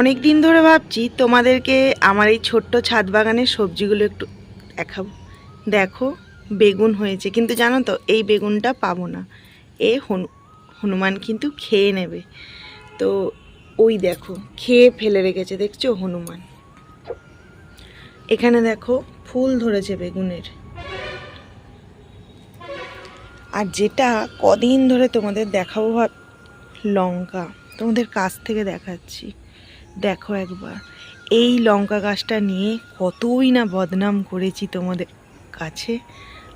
অনেক দিন ধরে ভাবছি তোমাদেরকে আমার এই ছোট্ট ছাদ বাগানের সবজিগুলো একটু দেখাবো। দেখো, বেগুন হয়েছে। কিন্তু জানো তো, এই বেগুনটা পাবো না। এ হনু, হনুমান কিন্তু খেয়ে নেবে। তো ওই দেখো, খেয়ে ফেলে রেখেছে, দেখছ? হনুমান। এখানে দেখো, ফুল ধরেছে বেগুনের। আর যেটা কদিন ধরে তোমাদের দেখাবো ভাব লঙ্কা। তোমাদের কাছ থেকে দেখাচ্ছি। দেখো একবার। এই লঙ্কা গাছটা নিয়ে কতই না বদনাম করেছি তোমাদের কাছে।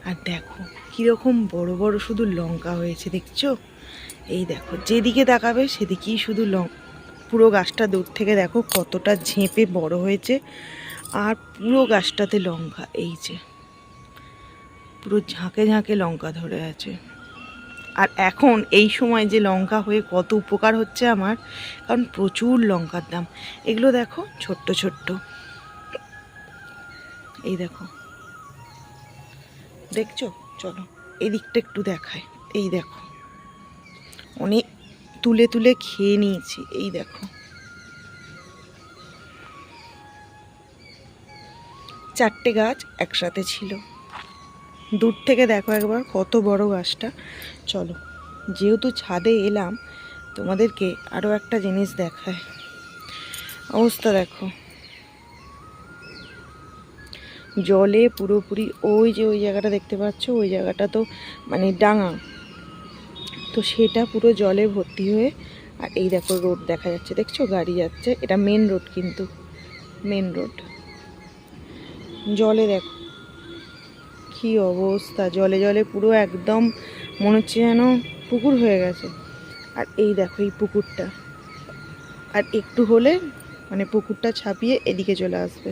আর দেখো, কীরকম বড় বড় শুধু লঙ্কা হয়েছে, দেখছ? এই দেখো, যেদিকে তাকাবে সেদিকেই শুধু লঙ্কা পুরো গাছটা দূর থেকে দেখো কতটা ঝেঁপে বড় হয়েছে। আর পুরো গাছটাতে লঙ্কা, এই যে। পুরো ঝাঁকে ঝাঁকে লঙ্কা ধরে আছে। আর এখন এই সময় যে লঙ্কা হয়ে কত উপকার হচ্ছে আমার, কারণ প্রচুর লঙ্কার দাম। এগুলো দেখো, ছোট্ট ছোট্ট। এই দেখো। দেখছ? চলো, এদিকটা একটু দেখায় এই দেখো। অনেক তুলে তুলে খেয়ে নিয়েছি। এই দেখো। চারটে গাছ একসাথে ছিল। দূর থেকে দেখো একবার কত বড় গাছটা। চলো, যেহেতু ছাদে এলাম, তোমাদেরকে আরও একটা জিনিস দেখায় অবস্থা দেখো। জলে পুরোপুরি ওই যে ওই জায়গাটা দেখতে পাচ্ছ, ওই জায়গাটা তো মানে ডাঙা। তো সেটা পুরো জলে ভর্তি হয়ে, আর এই দেখো রোড দেখা যাচ্ছে, দেখছ? গাড়ি যাচ্ছে। এটা মেন রোড কিন্তু মেন রোড জলে দেখো। কি অবস্থা? জলে জলে পুরো একদম মনে হচ্ছে যেন পুকুর হয়ে গেছে। আর এই দেখো এই পুকুরটা। আর একটু হলে মানে পুকুরটা ছাপিয়ে এদিকে চলে আসবে।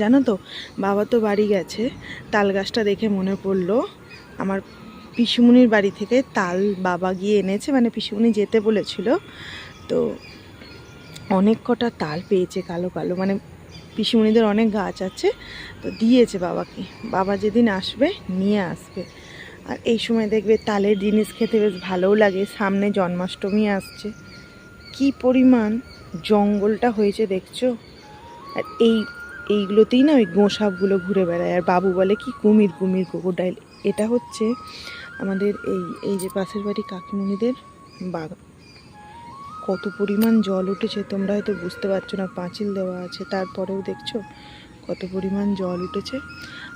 জানো তো, বাবা তো বাড়ি গেছে, তাল গাছটা দেখে মনে পড়ল, আমার পিসুমনির বাড়ি থেকে তাল বাবা গিয়ে এনেছে মানে পিসুমনি যেতে বলেছিল, তো অনেক কটা তাল পেয়েছে কালো কালো মানে পিসিমণিদের অনেক গাছ আছে, তো দিয়েছে বাবাকে। বাবা যেদিন আসবে, নিয়ে আসবে। আর এই সময় দেখবে তালের জিনিস খেতে বেশ ভালোও লাগে, সামনে জন্মাষ্টমী আসছে। কি পরিমাণ জঙ্গলটা হয়েছে দেখছ? আর এই, এইগুলোতেই না ওই গোসাপগুলো ঘুরে বেড়ায়। আর বাবু বলে, কি কুমির কুমির কোকোডাইল এটা হচ্ছে আমাদের এই এই যে পাশের বাড়ি কাকিমণিদের বাগান। কত পরিমাণ জল উঠেছে, তোমরা হয়তো বুঝতে পারছ না, পাঁচিল দেওয়া আছে, তারপরেও দেখছ কত পরিমাণ জল উঠেছে।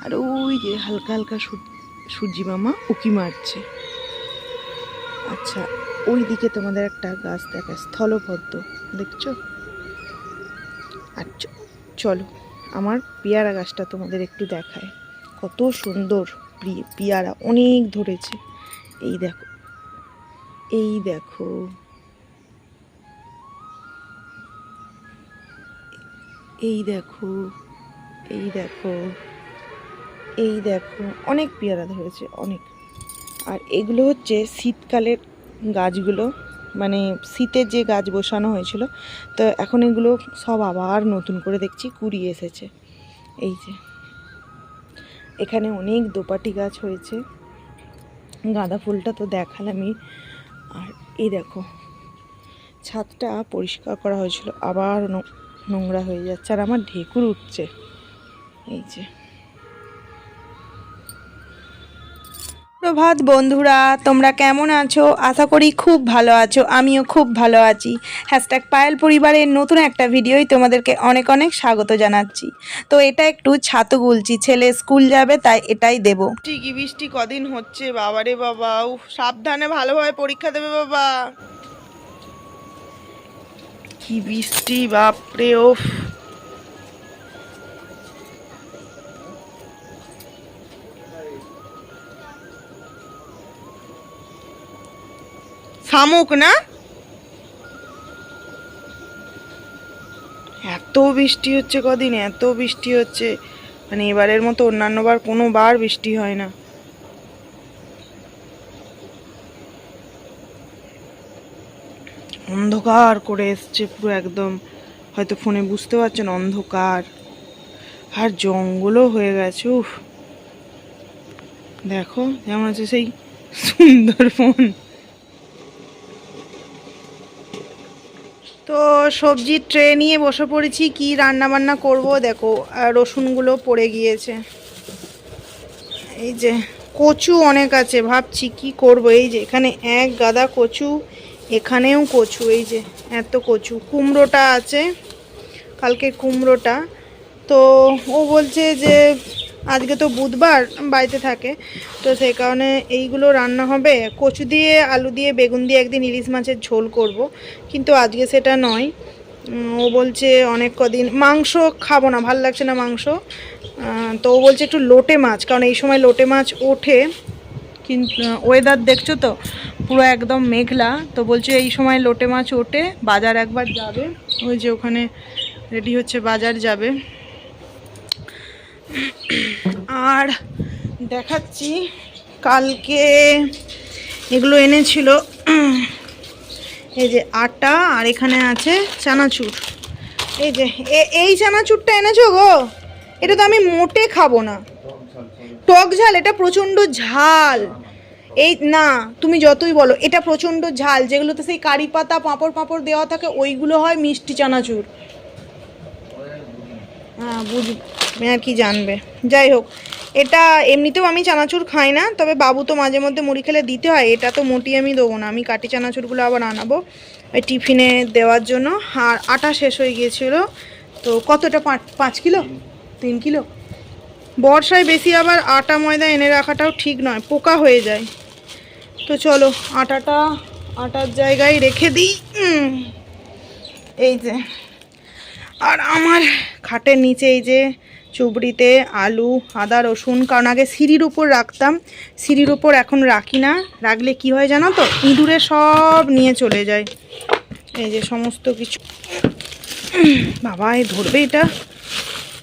আর ওই যে হালকা হালকা সূর- সূর্যি মামা উকি মারছে। আচ্ছা ওই দিকে তোমাদের একটা গাছ দেখায় স্থলপদ্ম, দেখছ? আর চলো, আমার পেয়ারা গাছটা তোমাদের একটু দেখায়। কত সুন্দর পেয়ারা, অনেক ধরেছে। এই দেখো এই দেখো। এই দেখো এই দেখো এই দেখো, অনেক পেয়ারা ধরেছে, অনেক। আর এগুলো হচ্ছে শীতকালের গাছগুলো মানে শীতের যে গাছ বসানো হয়েছিল, তো এখন এগুলো সব আবার নতুন করে দেখছি কুড়ি এসেছে। এই যে, এখানে অনেক দোপাটি গাছ হয়েছে। গাঁদা ফুলটা তো দেখালামই। আর এই দেখো, ছাদটা পরিষ্কার করা হয়েছিল, আবার নোংরা হয়ে যাচ্ছে আর আমার ঢেকুর উঠছে। এই যে। প্রভাত বন্ধুরা তোমরা কেমন আছো? আশা করি খুব ভালো আছো আমিও খুব ভালো আছি। হ্যাশট্যাগ পায়েল পরিবারের নতুন একটা ভিডিওই তোমাদেরকে অনেক অনেক স্বাগত জানাচ্ছি। তো এটা একটু ছাতু গুলছি ছেলে স্কুল যাবে তাই এটাই দেব। ঠিকই বৃষ্টি কদিন হচ্ছে বাবারে বাবা সাবধানে ভালোভাবে পরীক্ষা দেবে বাবা। কি বৃষ্টি, বাপরে ওফ শামুক না? এত বৃষ্টি হচ্ছে কদিন, এত বৃষ্টি হচ্ছে। মানে এবারের মতো অন্যান্য বার কোনো বার বৃষ্টি হয় না। অন্ধকার করে এসছে পুরো একদম। হয়তো ফোনে বুঝতে পারছেন, অন্ধকার। আর জঙ্গলও হয়ে গেছে, উফ। দেখো, যেমন আছে সেই সুন্দরবন তো সবজি ট্রে নিয়ে বসে পড়েছি, কি রান্না বান্না করব? দেখো রসুনগুলো পড়ে গিয়েছে। এই যে, কচু অনেক আছে, ভাবছি কি করব? এই যে, এখানে এক গাদা কচু এখানেও কচু, এই যে এত কচু। কুমড়োটা আছে, কালকে কুমড়োটা। তো ও বলছে যে, আজকে তো বুধবার বাড়িতে থাকে, তো সেই কারণে এইগুলো রান্না হবে। কচু দিয়ে, আলু দিয়ে, বেগুন দিয়ে একদিন ইলিশ মাছের ঝোল করব, কিন্তু আজকে সেটা নয়। ও বলছে অনেক কদিন, মাংস খাব না, ভালো লাগছে না মাংস। তো ও বলছে একটু লোটে মাছ, কারণ এই সময় লোটে মাছ ওঠে, কিন্তু ওয়েদার দেখছ তো? পুরো একদম মেঘলা। তো বলছে এই সময় লোটে মাছ ওঠে, বাজার একবার যাবে। ওই যে ওখানে রেডি হচ্ছে, বাজার যাবে। আর দেখাচ্ছি, কালকে এগুলো এনেছিল, এই যে আটা, আর এখানে আছে চানাচুর। এই যে এই চানাচুরটা এনেছো গো? এটা তো আমি মোটে খাব না। টক ঝাল, এটা প্রচণ্ড ঝাল। এই না, তুমি যতই বলো, এটা প্রচণ্ড ঝাল, যেগুলোতে সেই কারি পাতা, পাঁপড় পাঁপড় দেওয়া থাকে, ওইগুলো হয় মিষ্টি চানাচুর। হ্যাঁ বুঝবে আর কি জানবে। যাই হোক, এটা এমনিতেও আমি চানাচুর খাই না, তবে বাবু তো মাঝে মধ্যে মুড়ি খেলে দিতে হয়, এটা তো মোটি আমি দেবো না। আমি কাটি চানাচুরগুলো আবার আনাবো ওই টিফিনে দেওয়ার জন্য। আর আটা শেষ হয়ে গিয়েছিল, তো কতটা পাঁচ কিলো? তিন কিলো? বর্ষায় বেশি আবার আটা ময়দা এনে রাখাটাও ঠিক নয়, পোকা হয়ে যায়। তো চলো, আটাটা আটার জায়গায় রেখে দিই। এই যে। আর আমার খাটের নিচে এই যে চুবড়িতে আলু, আদা, রসুন, কারণ আগে সিঁড়ির উপর রাখতাম। সিঁড়ির উপর এখন রাখি না। রাখলে কি হয় জানো তো? ইঁদুরে সব নিয়ে চলে যায়। এই যে সমস্ত কিছু। বাবা এই ধরবে এটা?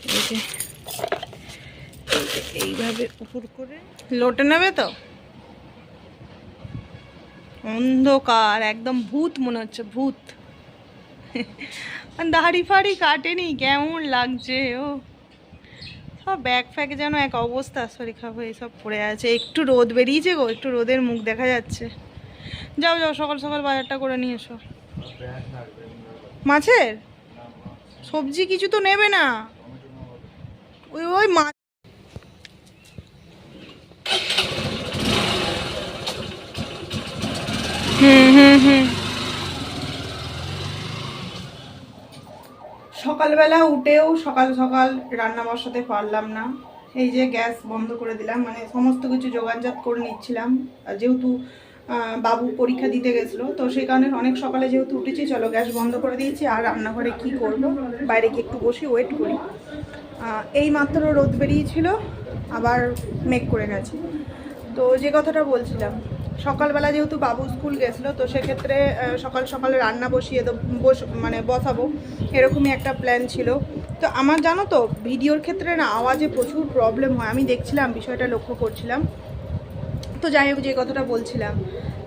এই যে। এইভাবে উপর করে। লোটে নেবে তো? অন্ধকার, একদম ভূত মনে হচ্ছে, ভূত। দাড়ি ফাড়ি কাটেনি, কেমন লাগছে, ও। সব ব্যাগ ফ্যাগ যেন এক অবস্থা শরীর হয়ে সব পড়ে আছে। একটু রোদ বেরিয়েছে গো, একটু রোদের মুখ দেখা যাচ্ছে। যাও যাও, সকাল সকাল বাজারটা করে নিয়ে এসো। মাছের? সবজি কিছু তো নেবে না। ওই ওই মাছ হুম হুম হুম সকালবেলা উঠেও সকাল সকাল রান্না বসাতে পারলাম না। এই যে গ্যাস বন্ধ করে দিলাম মানে সমস্ত কিছু যোগাযোগ করে নিচ্ছিলাম। যেহেতু বাবু পরীক্ষা দিতে গেছিল, তো সেই কারণে অনেক সকালে যেহেতু উঠেছি, চলো গ্যাস বন্ধ করে দিয়েছি। আর রান্নাঘরে কি করব? বাইরে গিয়ে একটু বসে ওয়েট করি। এই মাত্র রোদ বেরিয়েছিল, আবার মেঘ করে গেছে। তো যে কথাটা বলছিলাম সকালবেলা যেহেতু বাবু স্কুল গেছিল, তো সেক্ষেত্রে সকাল সকাল রান্না বসিয়ে বস মানে বসাবো। এরকমই একটা প্ল্যান ছিল। তো আমার, জানো তো, ভিডিওর ক্ষেত্রে না আওয়াজে প্রচুর প্রবলেম হয়। আমি দেখছিলাম, বিষয়টা লক্ষ্য করছিলাম। তো যাই হোক, যে কথাটা বলছিলাম।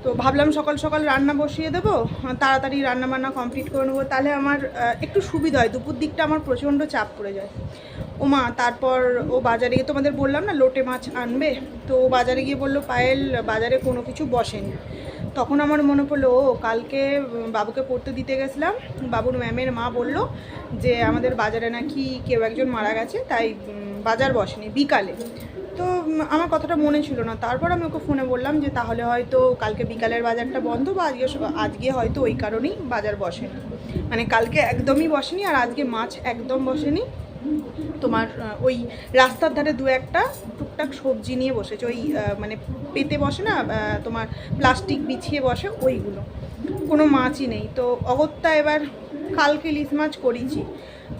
তো ভাবলাম সকাল সকাল রান্না বসিয়ে দেবো তাড়াতাড়ি রান্না বান্না কমপ্লিট করে নেব। তাহলে আমার একটু সুবিধা হয়, দুপুর দিকটা আমার প্রচণ্ড চাপ পড়ে যায়। ও মা তারপর ও বাজারে গিয়ে তোমাদের বললাম না, লোটে মাছ আনবে? তো ও বাজারে গিয়ে বলল, পায়েল, বাজারে কোনো কিছু বসেনি। তখন আমার মনে পড়ল, ও, কালকে বাবুকে পড়তে দিতে গেছিলাম। বাবুর ম্যামের মা বলল যে, আমাদের বাজারে নাকি কেউ একজন মারা গেছে, তাই বাজার বসেনি, বিকালে। তো আমার কথাটা মনে ছিল না। তারপর আমি ওকে ফোনে বললাম যে, তাহলে হয়তো কালকে বিকালের বাজারটা বন্ধ বা আজকে আজকে হয়তো ওই কারণেই বাজার বসেনি। মানে কালকে একদমই বসেনি আর আজকে মাছ একদম বসেনি। তোমার ওই রাস্তার ধারে দু একটা টুকটাক সবজি নিয়ে বসেছে। ওই মানে পেতে বসে না তোমার প্লাস্টিক বিছিয়ে বসে ওইগুলো। কোনো মাছই নেই। তো অগত্যা এবার কালকে ইলিশ মাছ করেছি।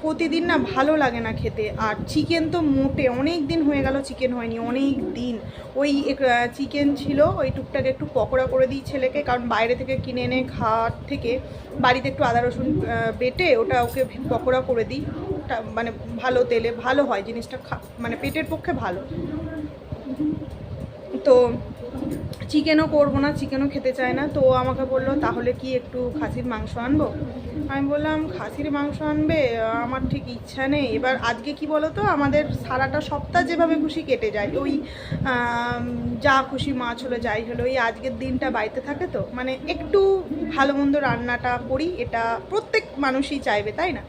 প্রতিদিন না ভালো লাগে না খেতে। আর চিকেন তো মোটে, অনেক দিন হয়ে গেল চিকেন হয়নি, অনেক দিন। ওই চিকেন ছিল, ওই টুকটাকে একটু পকোড়া করে দিই ছেলেকে, কারণ বাইরে থেকে কিনে এনে খাওয়ার থেকে বাড়িতে একটু আদা, রসুন বেটে ওটা ওকে পকোড়া করে দিই। মানে ভালো তেলে, ভালো হয়, জিনিসটা মানে পেটের পক্ষে ভালো। তো চিকেনও করব না, চিকেনও খেতে চায় না। তো ও আমাকে বলল, তাহলে কি একটু খাসির মাংস আনব? আমি বললাম, খাসির মাংস আনবে? আমার ঠিক ইচ্ছা নেই। এবার আজকে কি বলো তো আমাদের সারাটা সপ্তাহ যেভাবে খুশি কেটে যায়। ওই যা খুশি মাছ হলো, যাই হলো, এই আজকের দিনটা বাড়িতে থাকে তো। মানে একটু ভালো মন্দ রান্নাটা করি, এটা প্রত্যেক মানুষই চাইবে, তাই না?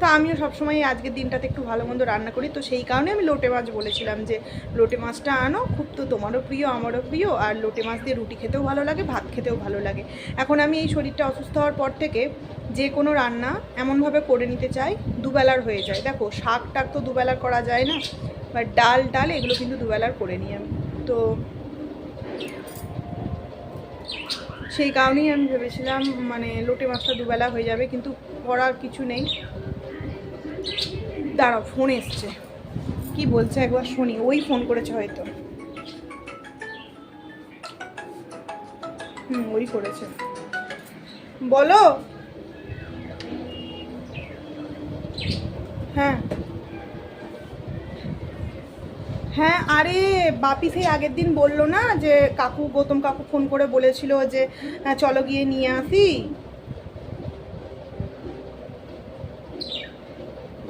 তো আমিও সবসময় আজকের দিনটাতে একটু ভালো মন্দ রান্না করি। তো সেই কারণে আমি লোটে মাছ বলেছিলাম যে, লোটে মাছটা আনো, খুব তো তোমারও প্রিয়, আমারও প্রিয়, আর লোটে মাছ দিয়ে রুটি খেতেও ভালো লাগে, ভাত খেতেও ভালো লাগে। এখন আমি এই শরীরটা অসুস্থ হওয়ার পর থেকে যে কোনো রান্না এমনভাবে করে নিতে চাই, দুবেলার হয়ে যায়। দেখো শাক টাক তো দুবেলার করা যায় না, বা ডাল ডাল এগুলো কিন্তু দুবেলার করে নিই আমি। তো সেই কারণেই আমি ভেবেছিলাম মানে লোটে মাছটা দুবেলা হয়ে যাবে, কিন্তু করার কিছু নেই। দাঁড়াও ফোন এসছে। কি বলছে একবার শুনি ওই ফোন করেছে হয়তো। হুম ওই করেছে। বলো। হ্যাঁ। হ্যাঁ আরে বাপি সেই আগের দিন বলল না যে কাকু গৌতম কাকু ফোন করে বলেছিল যে হ্যাঁ, চলো গিয়ে নিয়ে আসি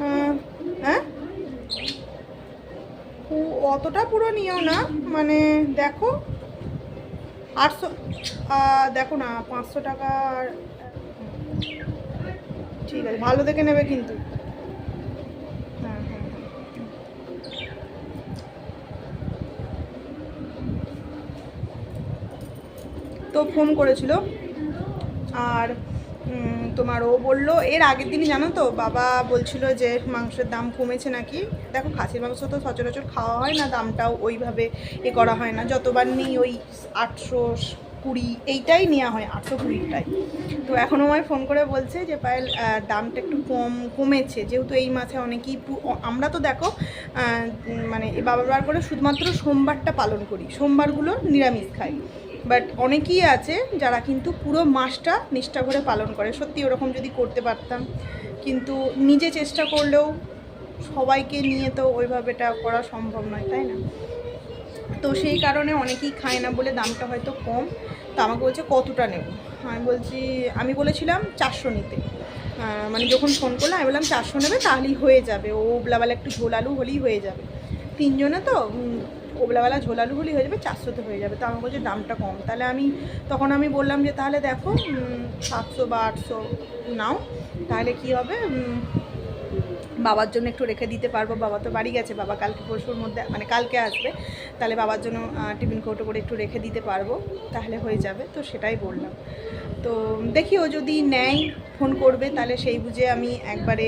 আহ, হ্যাঁ ও- অতটা পুরো নিও না মানে দেখো, আটশো দেখো না, পাঁচশো টাকা ঠিক আছে, ভালো দেখে নেবে কিন্তু। হ্যাঁ হ্যাঁ। তো ফোন করেছিল, আর তোমার ও বলল, এর আগের দিনই জানো তো, বাবা বলছিল যে মাংসের দাম কমেছে নাকি। দেখো, খাসির মাংস তো সচরাচর খাওয়া হয় না, দামটাও ওইভাবে এ করা হয় না। যতবার নিই ওই আটশো কুড়ি, এইটাই নেওয়া হয়, আটশো কুড়িটাই তো এখনও আমায় ফোন করে বলছে যে, পায়েল দামটা একটু কম, কমেছে। যেহেতু এই মাছে অনেকেই আমরা তো দেখো মানে এ বাবা বার করে শুধুমাত্র সোমবারটা পালন করি। সোমবারগুলো নিরামিষ খাই। বাট অনেকেই আছে যারা কিন্তু পুরো মাসটা নিষ্ঠা করে পালন করে। সত্যি ওরকম যদি করতে পারতাম। কিন্তু নিজে চেষ্টা করলেও সবাইকে নিয়ে তো ওইভাবেটা করা সম্ভব নয়, তাই না? তো সেই কারণে অনেকেই খায় না বলে দামটা হয়তো কম। তো আমাকে বলছে, কতটা নেব? আমি বলছি, আমি বলেছিলাম চারশো নিতে। মানে যখন ফোন করলাম আমি বললাম, চারশো নেবে তাহলেই হয়ে যাবে। ও ওবলাবেলা একটু ঝোল আলু হলেই হয়ে যাবে। তিনজনে তো ওবলাবেলা ঝোল আলু হলেই হয়ে যাবে, চারশোতে হয়ে যাবে। তো আমার বলছে দামটা কম। তাহলে আমি তখন আমি বললাম যে তাহলে দেখো সাতশো বা আটশো নাও। তাহলে কি হবে? বাবার জন্য একটু রেখে দিতে পারব। বাবা তো বাড়ি গেছে, বাবা কালকে পরশুর মধ্যে মানে কালকে আসবে। তাহলে বাবার জন্য টিফিন কৌটো করে একটু রেখে দিতে পারব, তাহলে হয়ে যাবে। তো সেটাই বললাম। তো দেখি ও যদি নেয়, ফোন করবে, তাহলে সেই বুঝে আমি একবারে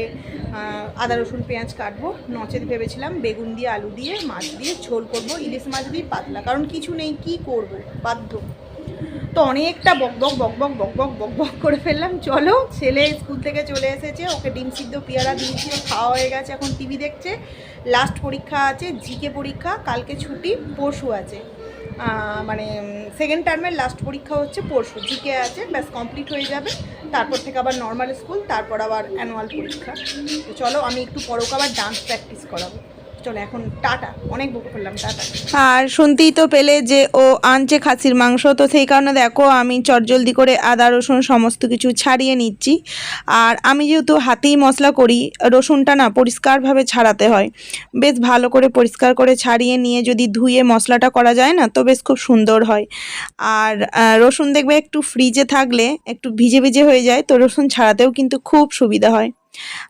আদা, রসুন, পেঁয়াজ কাটবো। নচেত ভেবেছিলাম বেগুন দিয়ে, আলু দিয়ে, মাছ দিয়ে ঝোল করব, ইলিশ মাছ দিয়ে পাতলা। কারণ কিছু নেই, কি করব? বাধ্য। তো অনেকটা বক বক বক বক বক বক বক বক করে ফেললাম। চলো, ছেলে স্কুল থেকে চলে এসেছে। ওকে ডিম সিদ্ধ পেয়ারা দিয়েছি খাওয়া হয়ে গেছে এখন টিভি দেখছে। লাস্ট পরীক্ষা আছে, জিকে পরীক্ষা, কালকে ছুটি, পরশু আছে। মানে সেকেন্ড টার্মের লাস্ট পরীক্ষা হচ্ছে পরশু, জিকে আছে, ব্যাস কমপ্লিট হয়ে যাবে। তারপর থেকে আবার নর্মাল স্কুল তারপর আবার অ্যানুয়াল পরীক্ষা। তো চলো, আমি একটু পরোকে আবার ডান্স প্র্যাকটিস করাবো। এখন টাটা, অনেক বকে ফেললাম টাটা। আর শুনতেই তো পেলে যে ও আনছে খাসির মাংস, তো সেই কারণে দেখো আমি চটজলদি করে আদা, রসুন সমস্ত কিছু ছাড়িয়ে নিচ্ছি। আর আমি যেহেতু হাতেই মশলা করি, রসুনটা না পরিষ্কারভাবে ছাড়াতে হয়। বেশ ভালো করে পরিষ্কার করে ছাড়িয়ে নিয়ে যদি ধুয়ে মশলাটা করা যায় না, তো বেশ খুব সুন্দর হয়। আর রসুন দেখবে একটু ফ্রিজে থাকলে একটু ভিজে ভিজে হয়ে যায়, তো রসুন ছাড়াতেও কিন্তু খুব সুবিধা হয়।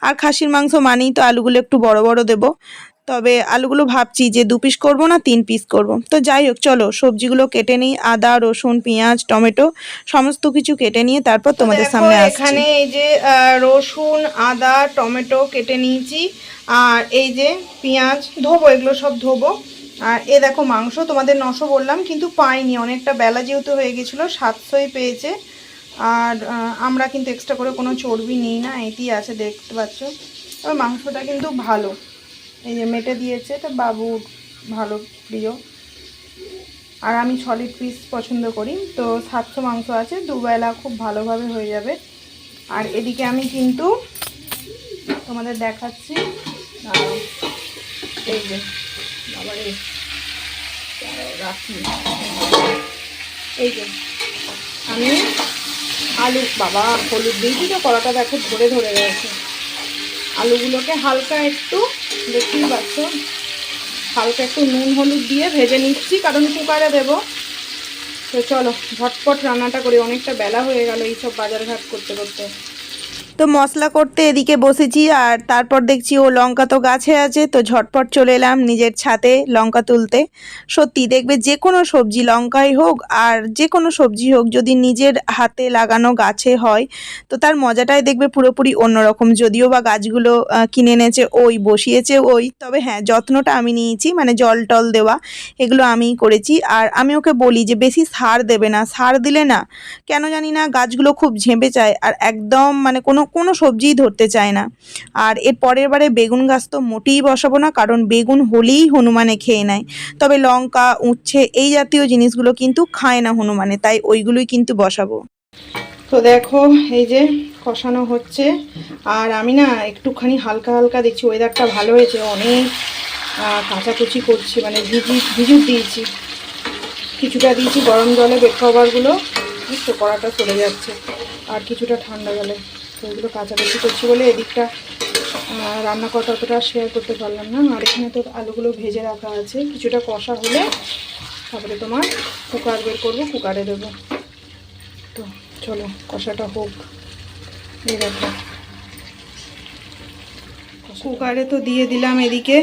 আর খাসির মাংস মানেই তো আলুগুলো একটু বড় বড় দেবো। তবে আলুগুলো ভাবছি যে দু পিস করব না তিন পিস করব। তো যাই হোক চলো সবজিগুলো কেটে নিই আদা রসুন পেঁয়াজ টমেটো সমস্ত কিছু কেটে নিয়ে তারপর তোমাদের সামনে এখানে এই যে রসুন আদা টমেটো কেটে নিয়েছি আর এই যে পেঁয়াজ ধোবো এগুলো সব ধোবো। আর এ দেখো মাংস তোমাদের নশো বললাম কিন্তু পাইনি অনেকটা বেলা যেহেতু হয়ে গেছিল সাতশোই পেয়েছে। আর আমরা কিন্তু এক্সট্রা করে কোনো চর্বি নিই না এটি আছে দেখতে পাচ্ছ। তবে মাংসটা কিন্তু ভালো। এই যে মেটে দিয়েছে তো বাবুর ভালো প্রিয়। আর আমি সলিড পিস পছন্দ করি, তো সাতশো মাংস আছে, দুবেলা খুব ভালোভাবে হয়ে যাবে। আর এদিকে আমি কিন্তু তোমাদের দেখাচ্ছি এই যে রাখি। এই যে, আমি আলু, বাবা, হলুদ দিয়েছি তো কড়াটা দেখো, ধরে ধরে গেছে আলুগুলোকে হালকা একটু দেখতেই পাচ্ছ। হালকা একটু নুন, হলুদ দিয়ে ভেজে নিচ্ছি, কারণ কুকারে দেবো। তো চলো, ঝটপট রান্নাটা করি অনেকটা বেলা হয়ে গেল এইসব বাজারঘাট করতে করতে। তো মশলা করতে এদিকে বসেছি আর তারপর দেখছি ও লঙ্কা তো গাছে আছে, তো ঝটপট চলে এলাম নিজের ছাতে লঙ্কা তুলতে। সত্যি দেখবে যে কোনো সবজি লঙ্কাই হোক আর যে কোনো সবজি হোক যদি নিজের হাতে লাগানো গাছে হয়, তো তার মজাটাই দেখবে পুরোপুরি অন্যরকম। যদিও বা গাছগুলো কিনে এনেছে ওই, বসিয়েছে ওই, তবে হ্যাঁ যত্নটা আমি নিয়েছি মানে জল টল দেওয়া, এগুলো আমিই করেছি। আর আমি ওকে বলি যে বেশি সার দেবে না, সার দিলে না, কেন জানি না গাছগুলো খুব ঝেঁপে যায়, আর একদম মানে কোনো কোনো সবজিই ধরতে চায় না। আর এর পরের বারে বেগুন গাছ তো মোটেই বসাবো না, কারণ বেগুন হলেই হনুমানে খেয়ে নেয়। তবে লঙ্কা, উচ্ছে এই জাতীয় জিনিসগুলো কিন্তু খায় না হনুমানে, তাই ওইগুলোই কিন্তু বসাবো। তো দেখো, এই যে কষানো হচ্ছে। আর আমি না একটুখানি হালকা হালকা দেখছি, ওয়েদারটা ভালো হয়েছে, অনেক কাচাকুচি করছি মানে ভিজি, ভিজুর দিয়েছি। কিছুটা দিয়েছি গরম জলে বেড কভারগুলো কড়াটা চলে যাচ্ছে, আর কিছুটা ঠান্ডা জলে। ওইগুলো কাচাকুচি করছি বলে এদিকটা রান্না করাটা অতটা শেয়ার করতে পারলাম না। আর এখানে তো আলুগুলো ভেজে রাখা আছে। কিছুটা কষা হলে তারপরে তোমার কুকার বের করব, কুকারে দেবো। তো চলো, কষাটা হোক। কুকারে তো দিয়ে দিলাম এদিকে।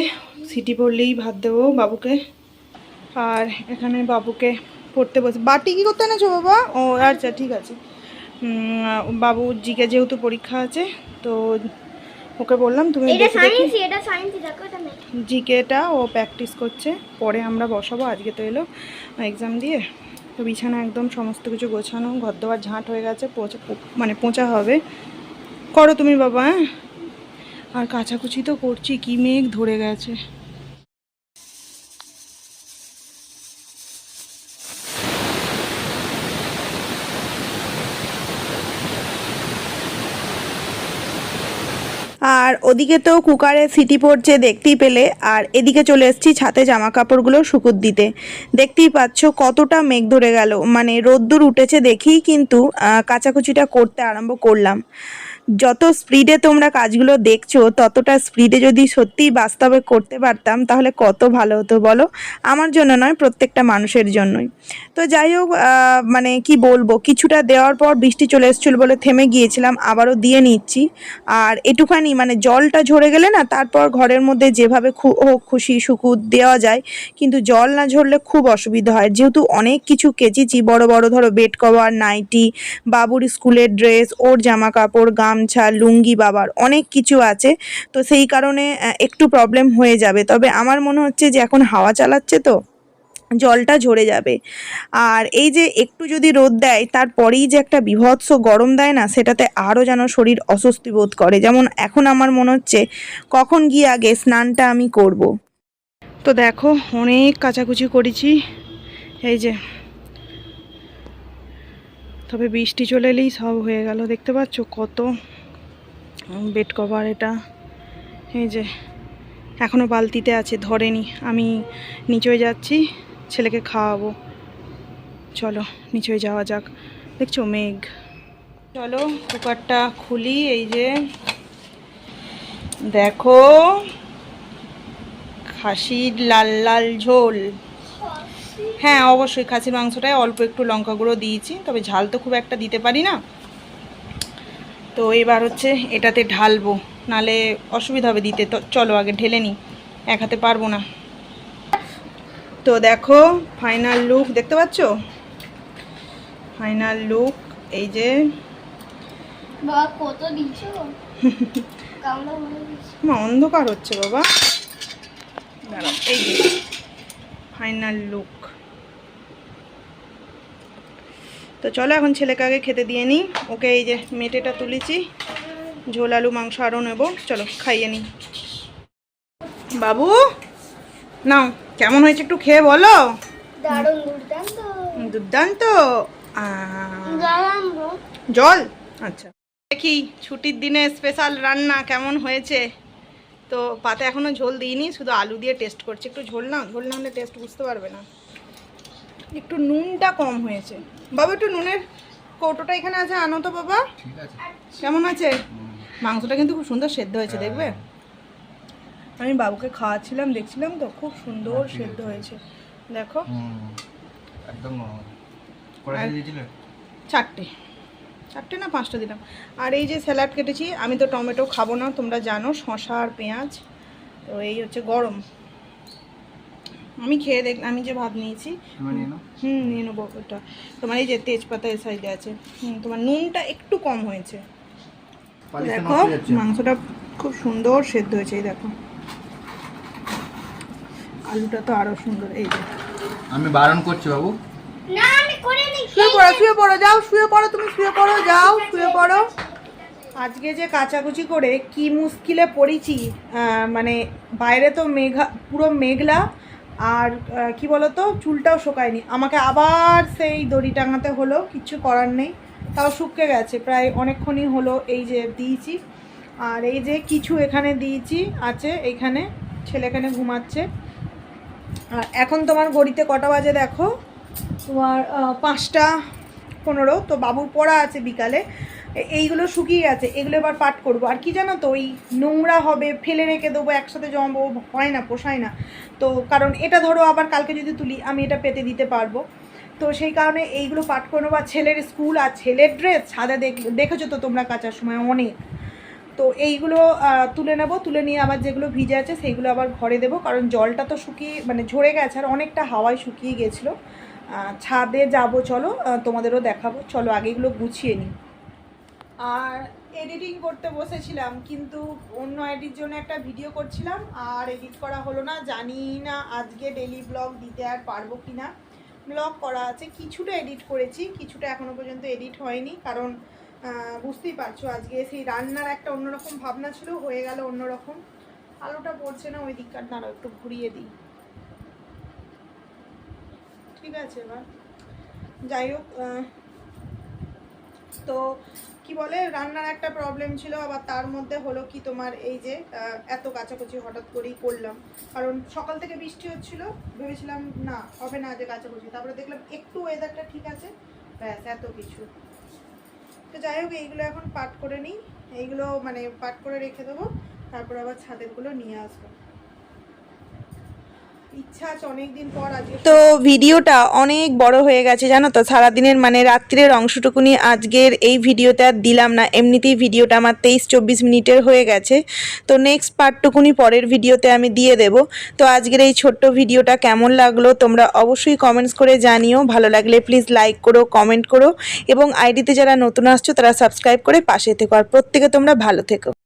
সিটি পড়লেই ভাত দেবো বাবুকে। আর এখানে বাবুকে পড়তে বসে বাটি কি করতে এনেছো বাবা? ও আচ্ছা ঠিক আছে। বাবুর জিকে যেহেতু পরীক্ষা আছে তো ওকে বললাম তুমি জিকেটা ও প্র্যাকটিস করছে পরে আমরা বসাবো আজকে তো এলো এক্সাম দিয়ে। তো বিছানা একদম সমস্ত কিছু গোছানো ঘর দোয়ার ঝাঁট হয়ে গেছে পোঁচা মানে পোঁচা হবে। করো তুমি বাবা হ্যাঁ? আর কাচাকুচি তো করছি কি মেঘ ধরে গেছে। আর ওদিকে তো কুকারে সিটি পড়ছে দেখতেই পেলে, আর এদিকে চলে এসেছি ছাতে জামা কাপড়গুলো শুকুর দিতে। দেখতেই পাচ্ছ কতটা মেঘ ধরে গেল। মানে রোদ্দুর উঠেছে দেখেই কিন্তু কাচাকুচিটা করতে আরম্ভ করলাম। যত স্পিডে তোমরা কাজগুলো দেখছ, ততটা স্পিডে যদি সত্যিই বাস্তবে করতে পারতাম, তাহলে কত ভালো হতো বলো? আমার জন্য নয়, প্রত্যেকটা মানুষের জন্যই। তো যাই হোক মানে কি বলব, কিছুটা দেওয়ার পর বৃষ্টি চলে এসেছিল বলে থেমে গিয়েছিলাম, আবারও দিয়ে নিচ্ছি। আর এটুখানি মানে জলটা ঝরে গেলে না, তারপর ঘরের মধ্যে যেভাবে হোক খুশি সুকুত দেওয়া যায়, কিন্তু জল না ঝরলে খুব অসুবিধা হয়। যেহেতু অনেক কিছু কেচেছি, বড় বড় ধরো বেড কভার, নাইটি, বাবুর স্কুলের ড্রেস, ওর জামা কাপড় গামছা, লুঙ্গি বাবার অনেক কিছু আছে। তো সেই কারণে একটু প্রবলেম হয়ে যাবে। তবে আমার মনে হচ্ছে যে এখন হাওয়া চালাচ্ছে তো, জলটা ঝরে যাবে। আর এই যে একটু যদি রোদ দেয়, তারপরেই যে একটা বিভৎস গরম দেয় না, সেটাতে আরও যেন শরীর অস্বস্তি বোধ করে। যেমন এখন আমার মনে হচ্ছে, কখন গিয়ে আগে স্নানটা আমি করব। তো দেখো, অনেক কাচাকুচি করেছি। এই যে তবে বৃষ্টি চলে এলেই সব হয়ে গেল। দেখতে পাচ্ছ কত বেড কভার এটা। এই যে এখনও বালতিতে আছে, ধরেনি। আমি নিচে যাচ্ছি, ছেলেকে খাওয়াবো। চলো, নিচে যাওয়া যাক। দেখছ মেঘ? চলো, কুকারটা খুলি, এই যে। দেখো, খাসির লাল লাল ঝোল। হ্যাঁ অবশ্যই খাসির মাংসটায় অল্প একটু লঙ্কা গুঁড়ো দিয়েছি তবে ঝাল তো খুব একটা দিতে পারি না। তো এবার হচ্ছে এটাতে ঢালবো নালে অসুবিধা হবে দিতে। তো চলো আগে ঢেলে নিই এক হাতে পারব না। তো দেখো ফাইনাল লুক দেখতে পাচ্ছ? ফাইনাল লুক এই যে মা অন্ধকার হচ্ছে বাবা। দাঁড়াও এই যে ফাইনাল লুক তো চলো এখন ছেলেকে আগে খেতে দিয়ে নিই। ওকে এই যে মেটেটা তুলেছি। ঝোল আলু মাংস আরও নেব। চলো খাইয়ে নিই। বাবু নাও কেমন হয়েছে একটু খেয়ে বলো? দুর্দান্ত। জল? আচ্ছা। দেখি ছুটির দিনে স্পেশাল রান্না কেমন হয়েছে? তো পাতে এখনও ঝোল দিইনি শুধু আলু দিয়ে টেস্ট করছি। একটু ঝোল না ঝোল না হলে টেস্ট বুঝতে পারবে না। একটু নুনটা কম হয়েছে। বাবা একটু নুনের কৌটোটা এখানে আছে আনো তো বাবা। কেমন আছে? মাংসটা কিন্তু খুব সুন্দর সেদ্ধ হয়েছে দেখবে? আমি বাবুকে খাওয়াচ্ছিলাম দেখছিলাম তো খুব সুন্দর হ্যাঁ, সেদ্ধ হয়েছে। দেখো। একদম চারটে। চারটে না পাঁচটা দিলাম। আর এই যে স্যালাড কেটেছি আমি তো টমেটো খাব না তোমরা জানো শশা আর পেঁয়াজ। তো এই হচ্ছে গরম। আমি খেয়ে দেখ আমি যে ভাত নিয়েছি। হুম নিয়ে নেব ওটা তোমার এই যে তেজপাতা এই সাইডে আছে। হুম তোমার নুনটা একটু কম হয়েছে। দেখো মাংসটা খুব সুন্দর সেদ্ধ হয়েছে এই দেখো। আলুটা তো আরও সুন্দর এই যে। আমি বারণ করছি বাবু। না আমি করে নি শুয়ে পড়ো শুয়ে পড়ো যাও শুয়ে পড়ো তুমি শুয়ে পড়ো যাও শুয়ে পড়ো। আজকে যে কাচাকুচি করে কি মুশকিলে পড়েছি মানে বাইরে তো মেঘা পুরো মেঘলা আর কি বলতো, চুলটাও শোকায়নি। আমাকে আবার সেই দড়ি টাঙাতে হলো, কিচ্ছু করার নেই। তাও শুকিয়ে গেছে, প্রায় অনেকক্ষণই হলো এই যে দিয়েছি। আর এই যে কিছু এখানে দিয়েছি আছে, এইখানে ছেলে এখানে ঘুমাচ্ছে। আর এখন তোমার গড়িতে কটা বাজে দেখো? তোমার পাঁচটা পনেরো। তো বাবুর পড়া আছে বিকালে। এইগুলো শুকিয়ে গেছে, এগুলো এবার পাট করব। আর কি জানো তো, ওই নোংরা হবে, ফেলে রেখে দেবো, একসাথে জমাবো হয় না, পোষায় না। তো কারণ এটা ধরো আবার কালকে যদি তুলি, আমি এটা পেতে দিতে পারব। তো সেই কারণে এইগুলো পাট করে নেব আর ছেলের স্কুল আর ছেলের ড্রেস দেখ, দেখেছ তো তোমরা কাচার সময় অনেক। তো এইগুলো তুলে নেব, তুলে নিয়ে আবার যেগুলো ভিজে আছে, সেইগুলো আবার ঘরে দেবো, কারণ জলটা তো শুকিয়ে মানে ঝরে গেছে, আর অনেকটা হাওয়ায় শুকিয়ে গেছিল। ছাদে যাব, চলো তোমাদেরও দেখাবো, চলো আগে এগুলো গুছিয়ে নিই। আর এডিটিং করতে বসেছিলাম, কিন্তু অন্য আইডির জন্য একটা ভিডিও করছিলাম, আর এডিট করা হলো না। জানি না আজকে ডেলি ব্লগ দিতে আর পারব কি না ব্লগ করা আছে, কিছুটা এডিট করেছি, কিছুটা এখনও পর্যন্ত এডিট হয়নি, কারণ বুঝতেই পারছ আজকে সেই রান্নার একটা অন্যরকম ভাবনা ছিল, হয়ে গেল অন্যরকম। আলোটা পড়ছে না, ওই দিককার দাঁড়াও একটু ঘুরিয়ে দিই। ঠিক আছে, এবার। যাই হোক তো কি বলে, রান্নার একটা প্রবলেম ছিল, আবার তার মধ্যে হলো কি তোমার এই যে এত কাচাকুচি হঠাৎ করেই করলাম। কারণ সকাল থেকে বৃষ্টি হচ্ছিল, ভেবেছিলাম না, হবে না যে কাচাকুচি। তারপরে দেখলাম একটু ওয়েদারটা ঠিক আছে, ব্যাস, এত কিছু। তো যাই হোক, এইগুলো এখন পাট করে নিই, এইগুলো মানে পাট করে রেখে দেবো, তারপর আবার ছাদেরগুলো নিয়ে আসব ইচ্ছা আছে অনেকদিন পর আজকে তো ভিডিওটা অনেক বড় হয়ে গেছে, জানো তো? সারাদিনের মানে রাত্রের অংশটুকুনি আজকের এই ভিডিওতে আর দিলাম না। এমনিতেই ভিডিওটা আমার তেইশ চব্বিশ মিনিটের হয়ে গেছে। তো নেক্সট পার্টটুকুনি পরের ভিডিওতে আমি দিয়ে দেব। তো আজকের এই ছোট্ট ভিডিওটা কেমন লাগল তোমরা অবশ্যই কমেন্টস করে জানিও। ভালো লাগলে প্লিজ লাইক করো কমেন্ট করো এবং আইডিতে যারা নতুন আসছো তারা সাবস্ক্রাইব করে পাশে থেকো। আর প্রত্যেকে তোমরা ভালো থেকো।